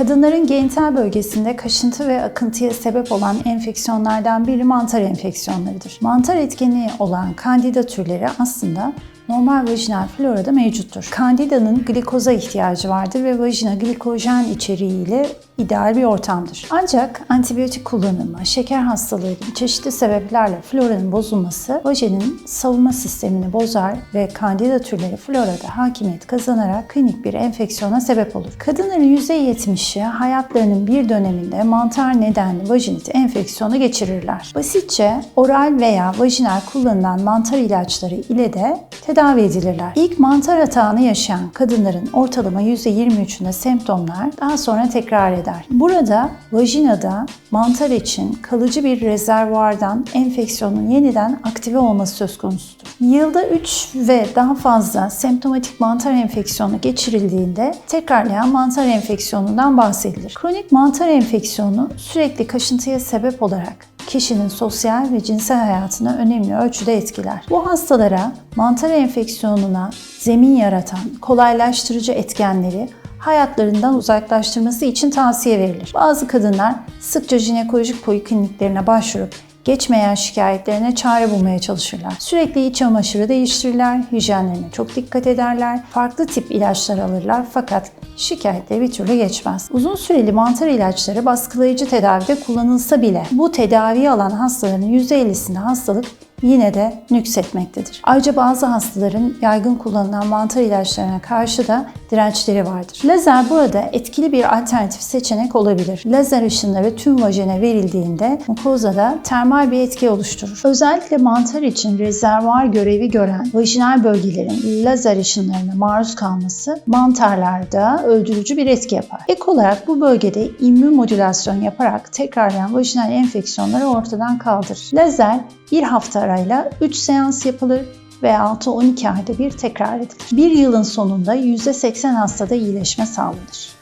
Kadınların genital bölgesinde kaşıntı ve akıntıya sebep olan enfeksiyonlardan biri mantar enfeksiyonlarıdır. Mantar etkenliği olan kandida türleri aslında normal vajinal florada mevcuttur. Kandida'nın glikoza ihtiyacı vardır ve vajina glikojen içeriğiyle ideal bir ortamdır. Ancak antibiyotik kullanımı, şeker hastalığı gibi çeşitli sebeplerle floranın bozulması vajinin savunma sistemini bozar ve kandida türleri florada hakimiyet kazanarak klinik bir enfeksiyona sebep olur. Kadınların %70'i hayatlarının bir döneminde mantar nedenli vajinit enfeksiyonu geçirirler. Basitçe oral veya vajinal kullanılan mantar ilaçları ile de tedavi edilirler. İlk mantar atağını yaşayan kadınların ortalama %23'ünde semptomlar daha sonra tekrar eder. Burada vajinada mantar için kalıcı bir rezervuardan enfeksiyonun yeniden aktive olması söz konusudur. Yılda 3 ve daha fazla semptomatik mantar enfeksiyonu geçirildiğinde tekrarlayan mantar enfeksiyonundan bahsedilir. Kronik mantar enfeksiyonu sürekli kaşıntıya sebep olarak kişinin sosyal ve cinsel hayatını önemli ölçüde etkiler. Bu hastalara mantar enfeksiyonuna zemin yaratan kolaylaştırıcı etkenleri hayatlarından uzaklaştırması için tavsiye verilir. Bazı kadınlar sıkça jinekolojik polikliniklerine başvurup geçmeyen şikayetlerine çare bulmaya çalışırlar. Sürekli iç çamaşırı değiştirirler, hijyenlerine çok dikkat ederler, farklı tip ilaçlar alırlar fakat şikayetleri bir türlü geçmez. Uzun süreli mantar ilaçları baskılayıcı tedavide kullanılsa bile bu tedaviyi alan hastaların %50'sinde hastalık yine de nüksetmektedir. Ayrıca bazı hastaların yaygın kullanılan mantar ilaçlarına karşı da dirençleri vardır. Lazer burada etkili bir alternatif seçenek olabilir. Lazer ışınları tüm vajene verildiğinde mukozada termal bir etki oluşturur. Özellikle mantar için rezervuar görevi gören vajinal bölgelerin lazer ışınlarına maruz kalması mantarlarda öldürücü bir etki yapar. Ek olarak bu bölgede immün modülasyon yaparak tekrarlayan vajinal enfeksiyonları ortadan kaldırır. Lazer bir hafta arayla 3 seans yapılır ve 6-12 ayda bir tekrar edilir. Bir yılın sonunda %80 hastada iyileşme sağlanır.